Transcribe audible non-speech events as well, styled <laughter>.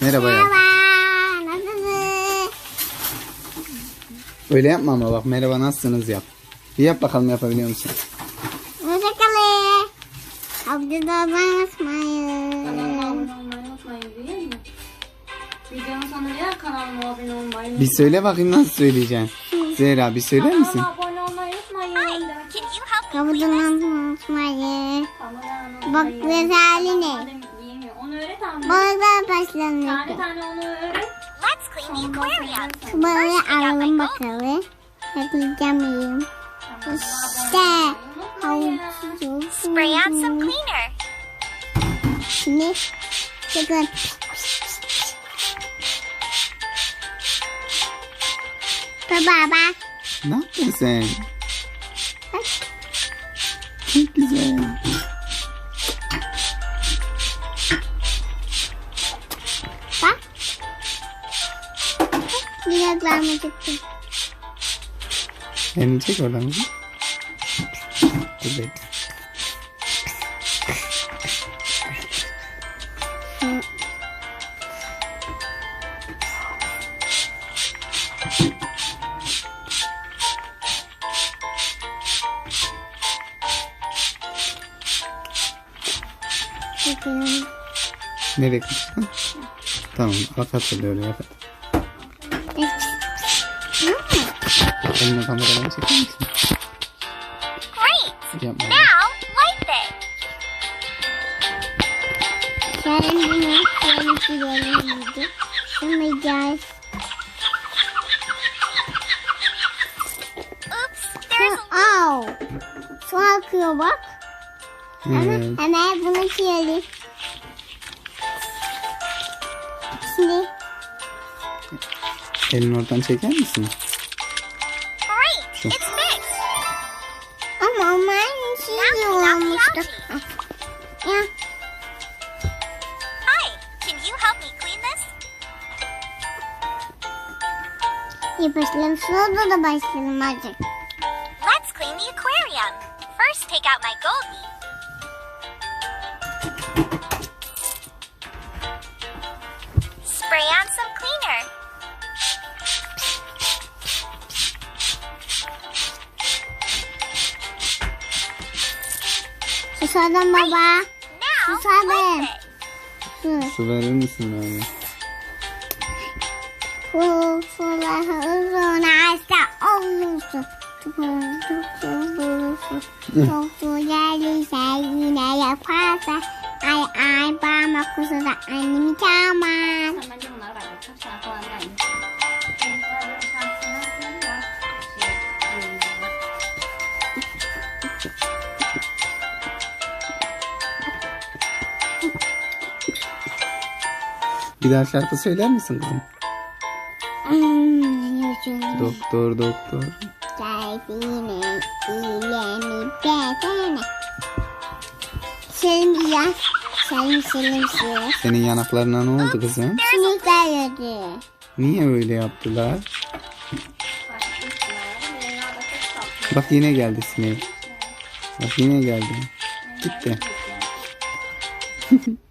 Merhaba. Nasılsın? Öyle yapma ama bak merhaba nasılsınız yap. Bir yap bakalım yapabiliyor musun? Hoşçakalın. Abdü abone unutmayın. Kanalıma abone olmayı unutmayın değil mi? Videonun sonunda ya kanalıma abone olmayı Bir söyle bakayım nasıl söyleyeceksin. <laughs> Zehra bir söyler misin? Kanalıma abone olmayı unutmayın. Abdü unutmayın. Bak güzelliği ne? Balıklar Tane başlanıyor. tane onu öğret. Let's clean the aquarium. Balığı alalım bakalım. Yapacağım. İşte. Havucu. Spray on some cleaner. Şimdi çıkın. Baba bak. Ne yaptın sen? Bak. Çok güzel. Çıktı? Elini çek oradan. kızım. Dur bekle. Nereye kaçtın? Tamam at hatırlıyor oraya at. Eline kameradan çeker misin? Great. Yapma. Now, wipe it. Sen bunu şöyle silelim. Sığmayacağız. Oops, there's a Au. Su akıyor bak. Hemen bunu silelim. Şimdi Ele não tanto sei que. Great! It's mixed. Ama mine she almost Yeah. Hi, can you help me clean this? Yapıştırın suda da başlayalım artık. Let's clean the aquarium. First take out my goldie. Efendim baba. Su severim. Su. Su verir misin abi? Su, suları uzun açsa olursun. Çok olursun. Çok güzelirse yine yaparsa. Ay ay parmak kuzu da annemi çalmaz. Thank you. Bir daha şarkı söyler misin kızım? Doktor doktor. kalbine ilemi bedene. Selim selim. Senin yanaklarına ne oldu kızım? Yedi. Niye öyle yaptılar? Bak yine geldi sinek. Bak yine geldi. Gitti. <laughs>